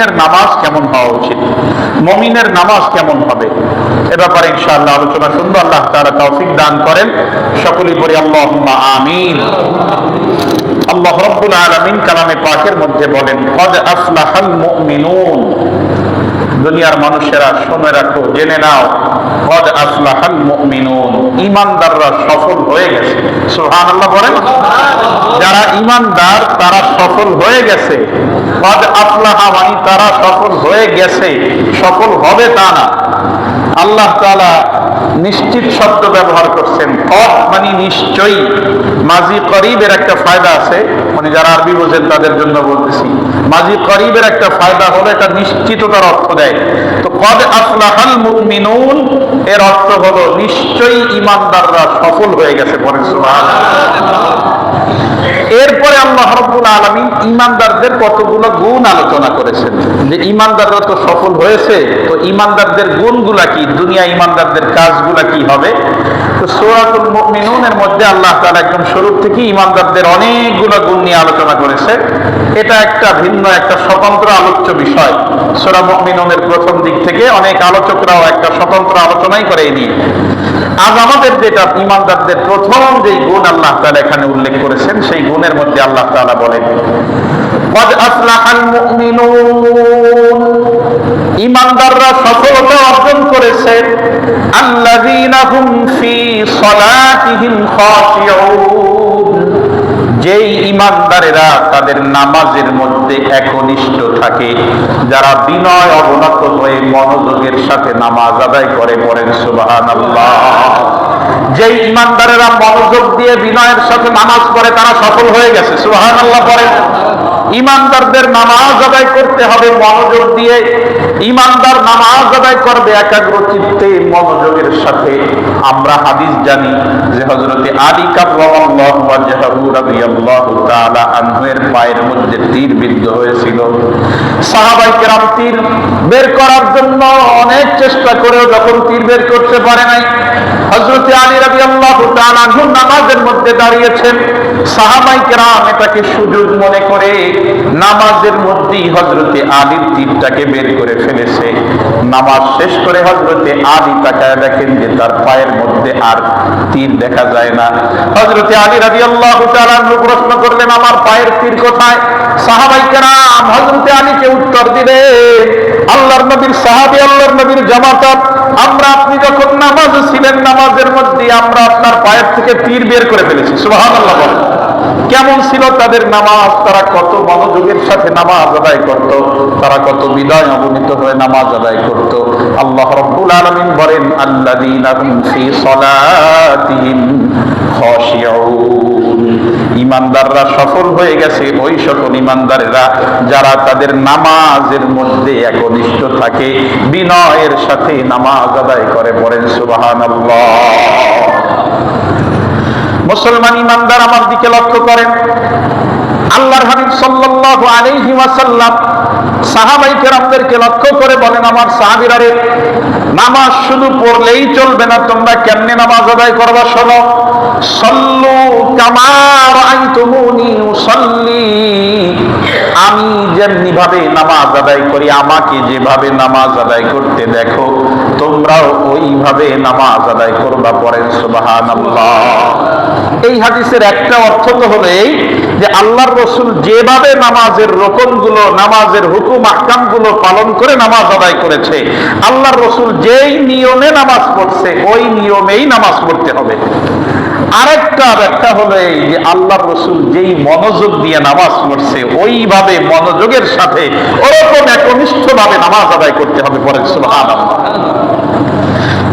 মমিনের নামাজ কেমন হওয়া উচিত? মমিনের নামাজ কেমন হবে? এ ব্যাপারে ইনশাআল্লাহ আলোচনা শুনব। আল্লাহ তারা তৌফিক দান করেন। সকলেই বলি আল্লাহ আমিন। আল্লাহ রব্বুল আলামিন কালামে পাকের মধ্যে বলেন, কদ আফলাহাল মুমিনুন। দুনিয়ার মানুষেরা শুনে রাখো, জেনে নাও। কদ আসলাহাল মুমিনুন। ঈমানদাররা সফল হয়ে গেছে। সুবহানাল্লাহ বলেন, যারা ইমানদার তারা সফল হয়ে গেছে। কদ আফলাহা মানে তারা সফল হয়ে গেছে। সফল হবে তা না। আল্লাহ তাআলা নিশ্চিত শব্দ ব্যবহার করছেন। কদ মানে নিশ্চয়ই। মাজি করিবের একটা ফায়দা আছে মানে যারা আরবি বোঝেন তাদের জন্য বলতেছি। মাজি করিবের একটা ফায়দা হলো, এটা নিশ্চিততার অর্থ দেয়। তো কদ মুমিনুন, এর অর্থ হলো, নিশ্চয়ই ইমানদাররা সফল হয়ে গেছে পরে এরপরে আল্লাহ রব্বুল আলমিন ইমানদারদের কতগুলো গুণ আলোচনা করেছেন। যে ইমানদাররা তো সফল হয়েছে, তো ইমানদারদের গুণগুলা কি? দুনিয়া ইমানদারদের কাজগুলা কি হবে? তো সূরাতুল মুমিনুনের মধ্যে আল্লাহ তাআলা একদম শুরু থেকে ইমানদারদের অনেকগুলো গুণ নিয়ে আলোচনা করেছে। এটা একটা ভিন্ন, একটা স্বতন্ত্র আলোচ্য বিষয়। সূরা মুমিনুনের প্রথম দিক থেকে অনেক আলোচকরাও একটা স্বতন্ত্র আলোচনাই করে এই নিয়ে। আজ আমাদের যেটা ইমানদারদের প্রথম যে গুণ আল্লাহ তাআলা এখানে উল্লেখ করেছেন, সেই গুণের মধ্যে আল্লাহ তাআলা বলেন قد أفلح المؤمنون ইমানদাররা সফলতা অর্জন করেছে আল্লাযীনা হুম ফি সলাতিহিম খাশিউন যেই ইমানদারেরা তাদের নামাজের মধ্যে একনিষ্ঠ থাকে যারা বিনয় অবনত হয়ে মনোযোগের সাথে নামাজ আদায় করে পড়েন সুবহানাল্লাহ যেই ইমানদারেরা মনোযোগ দিয়ে বিনয়ের সাথে নামাজ পড়ে, তারা সফল হয়ে গেছে। সুবহানাল্লাহ পড়েন ইমানদারদের নামাজ আদায় করতে হবে, মনোযোগ দিয়ে। ইমানদার নামাজ আদায় করবে একাগ্র চিত্তে মনোযোগের সাথে। আমরা হাদিস জানি যে হযরতে আলী আনহুর পায়ের মধ্যে তীর বিদ্ধ হয়েছিল। সাহাবাই কেরাম তীর বের করার জন্য অনেক চেষ্টা করেও যখন তীর বের করতে পারে নাই হযরতে আলী তাআলা নামাজের মধ্যে দাঁড়িয়েছেন। এটাকে সুযোগ মনে করে নামাজের মধ্যেই হজরতে আলীর তীরটাকে বের করে ফেলেছে। নামাজ শেষ করে হজরতে আলী তাকায় দেখেন যে তার পায়ের মধ্যে আর তীর দেখা যায় না। হজরতে আলী আল্লাহ প্রশ্ন করলেন, আমার পায়ের তীর কোথায়? সাহাবাই হজরতে আলীকে উত্তর দিলে আল্লাহর নবীর সাহাবি, আল্লাহর নবীর জামাতাত আমরা আপনি যখন নামাজে ছিলেন নামাজের মধ্যে আমরা আপনার পায়ের থেকে তীর বের করে ফেলেছি বলেন। কেমন ছিল তাদের নামাজ? তারা কত মনোযোগের সাথে নামাজ আদায় করত, তারা কত বিদায় অবনীত হয়ে নামাজ আদায় করত। আল্লাহ রব্বুল আলমিন বলেন, আল্লাযীনা হুম ফি সলাতিহিম খাশিউন ইমানদাররা সফল হয়ে গেছে ওই সকল ইমানদারেরা, যারা তাদের নামাজের মধ্যে একনিষ্ঠ থাকে, বিনয়ের সাথে নামাজ আদায় করে পড়েন সুবাহান মুসলমান ইমানদার আমার দিকে লক্ষ্য করেন। আল্লাহর হাবিব সাল্লাহ আলাইহি ওয়াসাল্লাম সাহাবাই কেরামদেরকে লক্ষ্য করে বলেন, আমার সাহাবিরারে নামাজ শুধু পড়লেই চলবে না, তোমরা কেমনে নামাজ আদায় করবা শোনো? সল্লু কামার আই তুমি সল্লি আমি যেমনি ভাবে নামাজ আদায় করি, আমাকে যেভাবে নামাজ আদায় করতে দেখো। তোমরাও ওইভাবে নামাজ আদায় করবা সুবহানাল্লাহ। এই হাদিসের একটা অর্থ তো হলো এই যে আল্লাহর রসুল যেভাবে নামাজের রকমগুলো নামাজের হুকুম আহকামগুলো পালন করে নামাজ আদায় করেছে, আল্লাহর রসুল যেই নিয়মে নামাজ পড়ছে, ওই নিয়মেই নামাজ পড়তে হবে। আরেকটা ব্যাখ্যা হলো এই যে আল্লাহর রসুল যেই মনোযোগ দিয়ে নামাজ পড়ছে, ওইভাবে মনোযোগের সাথে ওরকম একনিষ্ঠ ভাবে নামাজ আদায় করতে হবে পরে সুবহানাল্লাহ।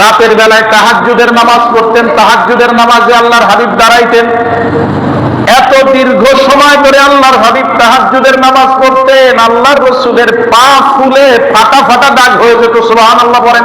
রাতের বেলায় তাহাজুদের নামাজ পড়তেন তাহাজুদের নামাজে আল্লাহর হাবিব দাঁড়াইতেন। এত দীর্ঘ সময় ধরে আল্লাহর হাবিব তাহাজুদের নামাজ পড়তেন আল্লাহ রসুলের পা ফুলে ফাটা ফাটা দাগ হয়ে যেত, সুবহানাল্লাহ বলেন।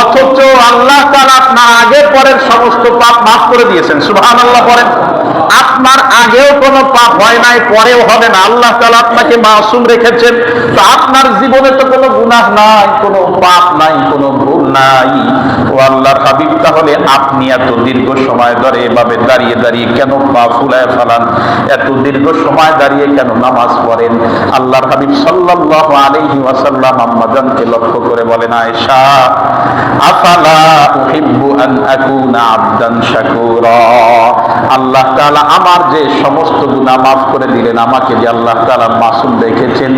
অথচ আল্লাহ তাআলা আপনার আগের পরের সমস্ত পাপ মাফ করে দিয়েছেন, সুবহানাল্লাহ পড়েন। আপনার আগেও কোনো পাপ হয় নাই, পরেও হবে না। আল্লাহ তাআলা আপনাকে মাসুম রেখেছেন। তো আপনার জীবনে তো কোনো গুনাহ নাই, কোনো পাপ নাই, কোনো ভুল নাই। ও আল্লাহর হাবিব, তাহলে আপনি এত দীর্ঘ সময় ধরে এভাবে দাঁড়িয়ে দাঁড়িয়ে কেন পা ফুলায় ফেলান? এত দীর্ঘ সময় দাঁড়িয়ে কেন নামাজ পড়েন? আল্লাহর হাবিব সাল্লাল্লাহু আলাইহি ওয়াসাল্লাম আম্মাজানকে লক্ষ্য করে বলেন, আয়েশা আল্লাহ তাআলা আমার যে সমস্ত গুনাহ মাফ করে দিলেন, আমাকে যে আল্লাহ তাআলা মাসুম রেখেছেন,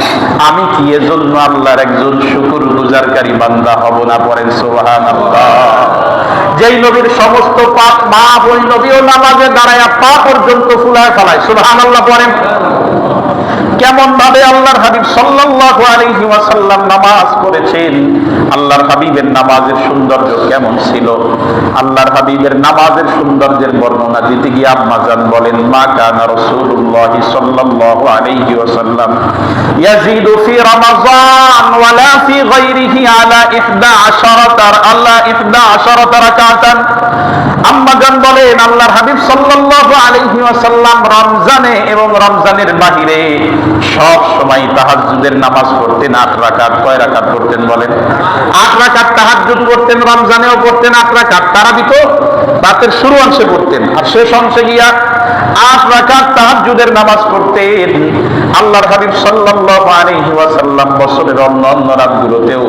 আমি কি এজন্য আল্লাহর একজন শুকুর গুজারকারী বান্দা হব না পড়েন? সুবহানাল্লাহ। যেই নবীর সমস্ত পাপ মা ওই নবীও নামাজে দাঁড়ায় পা পর্যন্ত ফুলায় ফেলায়। সুবহানাল্লাহ, পড়েন। কেমন ভাবে আল্লাহর হাবিব সাল্লাল্লাহু আলাইহি ওয়াসাল্লাম নামাজ পড়েছেন, আল্লাহর হাবিবের নামাজের সৌন্দর্য কেমন ছিল? আল্লাহর হাবিবের নামাজের সৌন্দর্যের বর্ণনা দিতে গিয়ে আম্মা জান বলেন, মা কানা রাসূলুল্লাহ সাল্লাল্লাহু আলাইহি ওয়াসাল্লাম ইয়াজিদু ফি রমাযান ওয়ালা ফি গায়রিহি আলা 11 আল্লাহ 11 রাকাতান আম্মা বলেন, আল্লাহর হাবিব সাল্লাল্লাহু আলাইহি ওয়াসাল্লাম রমজানে এবং রমজানের বাহিরে সব সময় তাহাজ্জুদের নামাজ পড়তেন, আট রাকাত, কয় রাকাত পড়তেন বলেন? আট রাকাত তাহাজ্জুদ রমজানেও পড়তেন, আট রাকাত তারাবি রাতের শুরু অংশে পড়তেন। আর শেষ অংশে গিয়া আট রাকাত তাহাজ্জুদের নামাজ পড়তেন। আল্লাহর হাবিব সাল্লাল্লাহু আলাইহি ওয়াসাল্লাম বছরের অন্য অন্য রাতগুলোতেও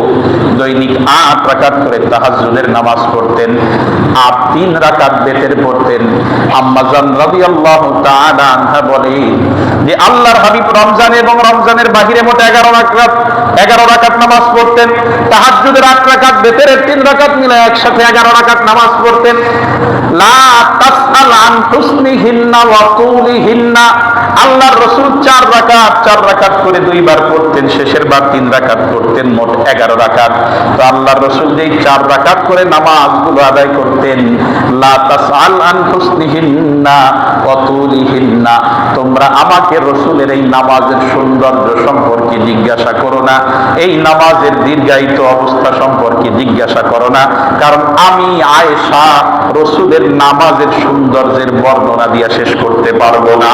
দৈনিক আট রাকাত করে তাহাজ্জুদের নামাজ পড়তেন। আর তিন রাকাত বেতের পড়তেন। আম্মাজান রাদিয়াল্লাহু তাআলা আনহা বলে যে, আল্লাহর হাবিব রমজান এবং রমজানের বাহিরে মোট এগারো রাকাত এগারো রাকাত নামাজ পড়তেন। তাহাজ্জুদের আট রাকাত, বেতের তিন রাকাত মিলে একসাথে এগারো রাকাত নামাজ পড়তেন। লা তাসআল আন হুসনিহিন্না ওয়া আল্লাহর রসুল চার রাকাত চার রাকাত করে দুইবার পড়তেন, শেষের বার তিন রাকাত পড়তেন, মোট এগারো রাকাত। তো আল্লাহর রসুল যেই চার রাকাত করে নামাজগুলো আদায় করতেন তোমরা আমাকে রসুলের এই নামাজের সৌন্দর্য সম্পর্কে জিজ্ঞাসা করো না, এই নামাজের দীর্ঘায়িত অবস্থা সম্পর্কে জিজ্ঞাসা করো না, কারণ আমি, আয়েশা, রসুলের নামাজের সৌন্দর্যের বর্ণনা দিয়া শেষ করতে পারব না।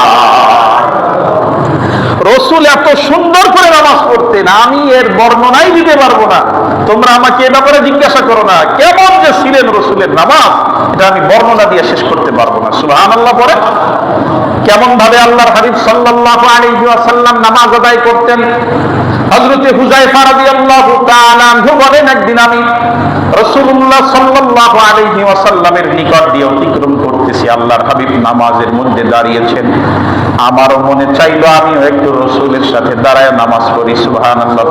রসুল এত সুন্দর করে নামাজ পড়তেন, আমি এর বর্ণনাই দিতে পারব না। তোমরা আমাকে এ ব্যাপারে জিজ্ঞাসা করো না, কেমন যে ছিলেন রসুলের নামাজ, এটা আমি বর্ণনা দিয়ে শেষ করতে পারব না। সুবহান আল্লাহ পরে কেমন ভাবে আল্লাহর হাবিব সাল্লাল্লাহু আলাইহি ওয়াসাল্লাম নামাজ আদায় করতেন। হযরতে হুযায়ফা রাদিয়াল্লাহু তাআলা আনহু বলেন একদিন আমি রাসূলুল্লাহ সাল্লাল্লাহু আলাইহি ওয়াসাল্লামের নিকট দিয়ে অতিক্রম করতেছি। আল্লাহর হাবিব নামাজের মধ্যে দাঁড়িয়েছেন। আমারও মনে চাইলো আমিও একটু রসুলের সাথে দাঁড়ায় নামাজ পড়ি, সুবহানাল্লাহ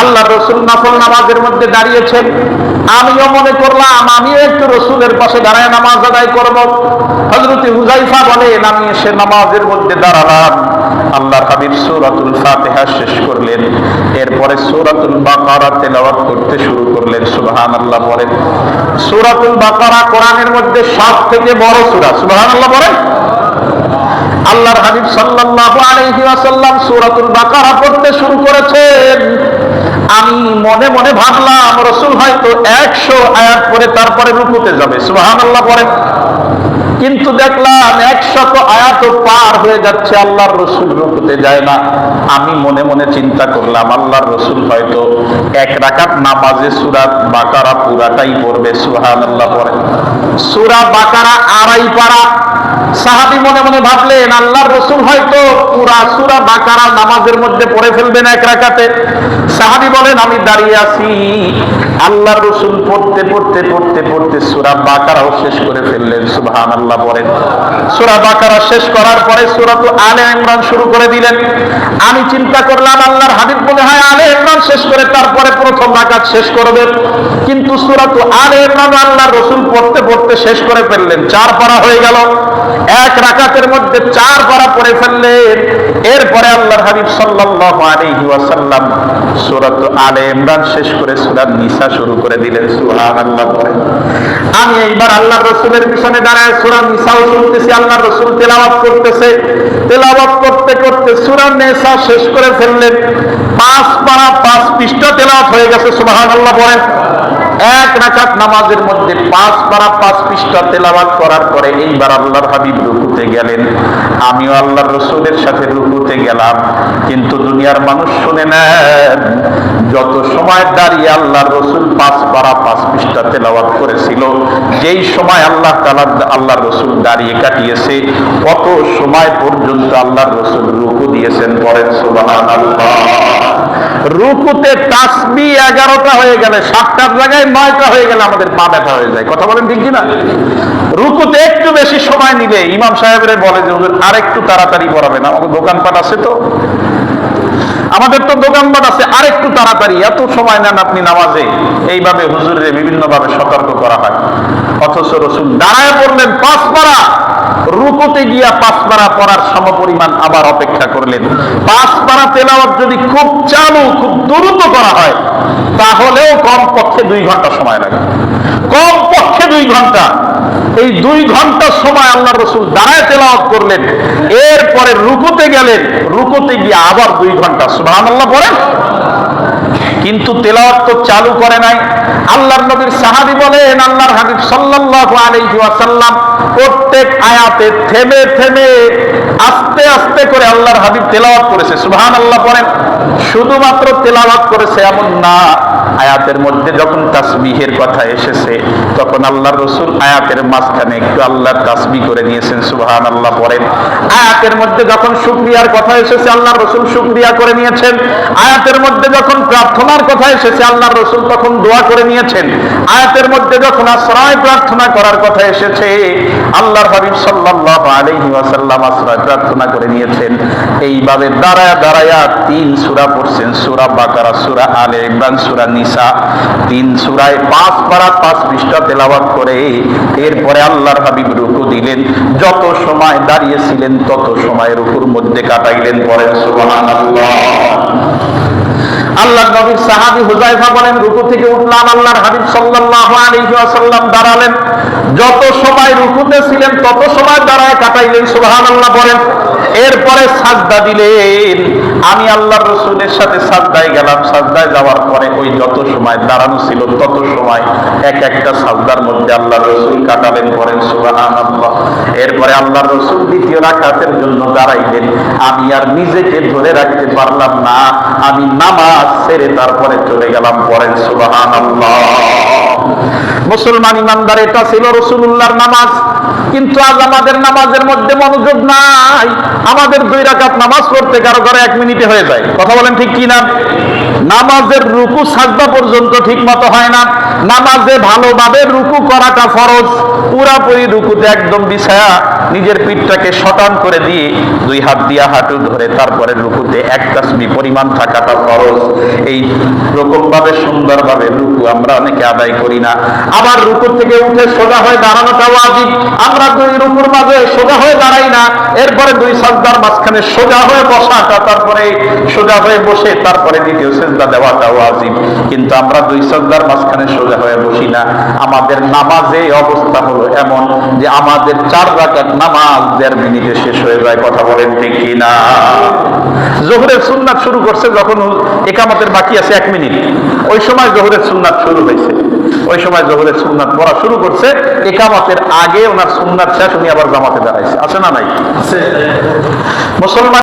আল্লাহ রসুল নফল নামাজের মধ্যে দাঁড়িয়েছেন। আমিও মনে করলাম, আমিও একটু রসুলের পাশে দাঁড়ায় নামাজ আদায় করব। হযরতে হুযায়ফা বলেন আমি এসে নামাজের মধ্যে দাঁড়ালাম। আল্লাহর হাবিব সূরাতুল ফাতিহা শেষ করলেন। এরপরে সূরাতুল বাকারা তেলাওয়াত করতে শুরু করলেন শুরু করেছেন। আমি মনে মনে ভাবলাম, রসুল হয়তো 100 আয়াত পরে তারপরে রুকুতে যাবে, সুবহানাল্লাহ পড়েন কিন্তু দেখলাম একশত আয়াত পার হয়ে যাচ্ছে, আল্লাহর রসুল রুকুতে যায় না। আমি মনে মনে চিন্তা করলাম, আল্লাহর রসুল হয়তো এক রাকাত নামাজে সুরাত বাকারা পুরাটাই পড়বে সুহান আল্লাহ পরে সুরা বাকারা আড়াই পারা। সাহাবি মনে মনে ভাবলেন, আল্লাহর রসুল হয়তো পুরা সুরা বাকারা নামাজের মধ্যে পড়ে ফেলবেন এক রাকাতে। সাহাবি বলেন, আমি দাঁড়িয়ে আছি আল্লাহর রসুল পড়তে পড়তে পড়তে পড়তে সুরা বাকারাও শেষ করে ফেললেন সুবাহান আল্লাহ বলেন। সুরা বাকারা শেষ করার পরে সুরা তো আলে ইমরান শুরু করে দিলেন। আমি চিন্তা করলাম, আল্লাহর হাবিব শেষ করে তারপরে প্রথম রাকাত শেষ করবেন। কিন্তু সুরা তো আলে ইমরান আল্লাহর রসুল পড়তে পড়তে শেষ করে ফেললেন। চার পারা হয়ে গেল। এক রাকাতের মধ্যে চার পারা করে ফেললেন। এরপরে আল্লাহর হাবিব সাল্লাল্লাহু আলাইহি ওয়াসাল্লাম সূরাত আলে ইমরান শেষ করে সূরা নিসা শুরু করে দিলেন। সুবহানাল্লাহ পড়ে আমি এইবার আল্লাহর রাসূলের পিছনে দাঁড়ায় সূরা নিসাও শুনতেছি, আল্লাহর রাসূল তেলাওয়াত করতেছে। তেলাওয়াত করতে করতে সুরান নেশা শেষ করে ফেললেন। পাঁচ পাড়া পাঁচ পৃষ্ঠা তেলাওয়াত হয়ে গেছে, সুবহানাল্লাহ পড়েন এক রাকাত নামাজের মধ্যে পাঁচ পারা পাঁচ পৃষ্ঠা তেলাওয়াত করার পরে এইবার আল্লাহর হাবিব রুকুতে গেলেন। আমিও আল্লাহর রসুলের সাথে রুকুতে গেলাম, কিন্তু দুনিয়ার মানুষ শুনে নেন, যত সময় দাঁড়িয়ে আল্লাহর রসুল পাঁচ পারা পাঁচ পৃষ্ঠা তেলাওয়াত করেছিল, যেই সময় আল্লাহ তালা আল্লাহর রসুল দাঁড়িয়ে কাটিয়েছে কত সময় পর্যন্ত আল্লাহর রসুল রুকু দিয়েছেন পরেন সুবহানাল্লাহ। রুকুতে তাসবি এগারোটা হয়ে গেলে সাতটার জায়গায় নয়টা হয়ে গেলে আমাদের পা ব্যথা হয়ে যায়। কথা বলেন ঠিক কিনা? রুকুতে একটু বেশি সময় নিলে ইমাম সাহেবের বলে যে ওদের আর একটু তাড়াতাড়ি পড়াবেন আমাদের দোকানপাট আছে তো? আমাদের তো দোকানপাট আছে আর একটু তাড়াতাড়ি। এত সময় নেন আপনি নামাজে। এইভাবে হুজুরে বিভিন্ন ভাবে সতর্ক করা হয়। অথচ রসুল দাঁড়ায় পড়লেন পাঁচ পারা রুকুতে গিয়া পাঁচ পারা পড়ার সমপরিমাণ আবার অপেক্ষা করলেন। পাঁচ তেলাওয়াত যদি খুব চালু, খুব দ্রুত করা হয়, তাহলেও কম পক্ষে দুই ঘণ্টা সময় লাগে। কম পক্ষে দুই ঘণ্টা। এই দুই ঘণ্টা সময় আল্লাহ রসুল দাঁড়ায় তেলাওয়াত করলেন। এরপরে রুকুতে গেলেন। রুকুতে গিয়ে আবার দুই ঘণ্টা। সুবহান আল্লাহ পড়েন? কিন্তু তেলাওয়াত তো চালু করে নাই। আল্লাহর নবীর সাহাবী বলেন, আল্লাহর হাবিব সাল্লাল্লাহু আলাইহি ওয়াসাল্লাম প্রত্যেক আয়াতে থেমে থেমে আস্তে আস্তে করে আল্লাহর হাবিব তেলাওয়াত করেছে। সুবহানাল্লাহ পড়েন শুধুমাত্র তেলাওয়াত করেছে এমন না। আয়াতের মধ্যে যখন তাসবিহের কথা এসেছে, তখন আল্লাহর রসুল আয়াতের মাঝখানে একটু আল্লাহর তাসবি করে নিয়েছেন সুবহান আল্লাহ পড়েন আয়াতের মধ্যে যখন শুক্রিয়ার কথা এসেছে, আল্লাহর রসুল শুক্রিয়া করে নিয়েছেন। আয়াতের মধ্যে যখন প্রার্থনার কথা এসেছে, আল্লাহর রসুল তখন দোয়া করে নিয়েছেন। আয়াতের মধ্যে যখন আশ্রয় প্রার্থনা করার কথা এসেছে, আল্লাহর হাবিব সাল্লাল্লাহু আলাইহি ওয়াসাল্লাম আশ্রয় প্রার্থনা করে নিয়েছেন। এইভাবে দাঁড়ায় দাঁড়ায়া তিন সুরা পড়ছেন, সুরা বাকারা, সুরা আলে ইমরান, সূরা নিসা। তিন সুরায় পাঁচ পারা পাঁচ পৃষ্ঠা তেলাওয়াত করে এরপরে আল্লাহর হাবিব রুকু দিলেন। যত সময় দাঁড়িয়েছিলেন, তত সময় রুকুর মধ্যে কাটাইলেন। পরে সুবহানাল্লাহ। আল্লাহ নবীর সাহাবী হুজাইফা বলেন, রুকু থেকে উঠলাম, আল্লাহর হাবিব সাল্লাল্লাহু আলাইহি দাঁড়ালেন। যত সময় রুকুতে ছিলেন, তত সময় দাঁড়ায় কাটাইলেন, সুবহানাল্লাহ বলেন। এরপরে সাজদা দিলেন। আমি আল্লাহর রসুলের সাথে সাজদায় গেলাম। সাজদায় যাওয়ার পরে ওই যত সময় দাঁড়ানো ছিল, তত সময় এক একটা সাজদার মধ্যে আল্লাহর রসুল কাটালেন করেন সুবহানাল্লাহ। এরপরে আল্লাহর রসুল দ্বিতীয় রাকাতের জন্য দাঁড়াইলেন। আমি আর নিজেকে ধরে রাখতে পারলাম না। আমি নামাজ ছেড়ে তারপরে চলে গেলাম পরেন সুবহানাল্লাহ। মুসলমান ইমানদার, এটা ছিল রসুল্লাহর নামাজ। কিন্তু আজ আমাদের নামাজের মধ্যে মনোযোগ নাই। আমাদের দুই রাকাত নামাজ পড়তে কারও ঘরে এক মিনিটে হয়ে যায়। কথা বলেন ঠিক কি না নামাজের রুকু সাজদা পর্যন্ত ঠিক মতো হয় না। নামাজে ভালোভাবে রুকু করাটা ফরজ। পুরাপুরি রুকুতে একদম বিছায়া নিজের পিঠটাকে শটান করে দিয়ে দুই হাত দিয়া হাঁটু ধরে তারপরে রুকুতে এক তাসবি পরিমাণ থাকাটা ফরজ। এই রকম ভাবে সুন্দর ভাবে রুকু আমরা অনেকে আদায় করি। না। আবার রুকু থেকে উঠে সোজা হয়ে দাঁড়ানোটা ওয়াজিব। আমরা দুই রুকুর মাঝে সোজা হয়ে দাঁড়াই না। এরপরে দুই সাজদার মাঝখানে সোজা হয়ে বসাটা, তারপরে সোজা হয়ে বসে, তারপরে দ্বিতীয় সেজদা দেওয়াটা ওয়াজিব। কিন্তু আমরা দুই সাজদার মাঝখানে সোজা হয়ে বসি না। আমাদের নামাজে অবস্থা হলো এমন যে আমাদের চার রাকাত নামাজ দেড় মিনিটে শেষ হয়ে যায়। কথা বলেন ঠিক কি না? জোহরের সুন্নাত শুরু করছে যখন একামতের বাকি আছে এক মিনিট। ওই সময় জোহরের সুন্নাত শুরু হয়েছে। ওই সময় জোহরের সুন্নাত পড়া শুরু করছে একামতের আগে ওনার সুন্নাত শেষ উনি আবার জামাতে দাঁড়াইছে আছে না নাই? মুসলমান